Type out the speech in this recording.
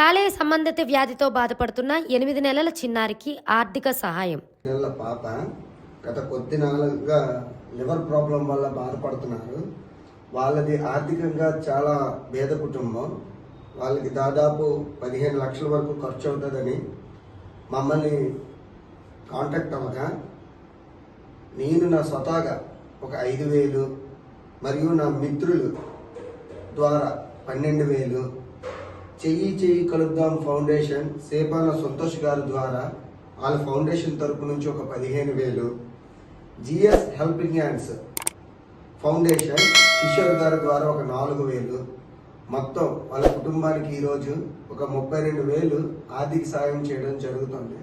కాలేయ సంబంధిత వ్యాధితో బాధపడుతున్న ఎనిమిది నెలల చిన్నారికి ఆర్థిక సహాయం. నెలల పాప గత కొద్ది నెలలుగా లివర్ ప్రాబ్లం వల్ల బాధపడుతున్నారు. వాళ్ళది ఆర్థికంగా చాలా పేద కుటుంబం. వాళ్ళకి దాదాపు పదిహేను లక్షల వరకు ఖర్చు అవుతుందని మమ్మల్ని కాంటాక్ట్ అవ్వగా నేను నా స్వతహాగా ఒక ఐదు వేలు మరియు నా మిత్రులు ద్వారా పన్నెండు వేలు చెయ్యి చెయ్యి కలుద్దాం ఫౌండేషన్. సేపాల సంతోష్ గారి ద్వారా వాళ్ళ ఫౌండేషన్ తరపు నుంచి ఒక పదిహేను వేలు. GS helping hands foundation Kishore గారి ద్వారా ఒక నాలుగు వేలు. మొత్తం వాళ్ళ కుటుంబానికి ఈరోజు ఒక ముప్పై రెండు వేలు ఆర్థిక సాయం చేయడం జరుగుతుంది.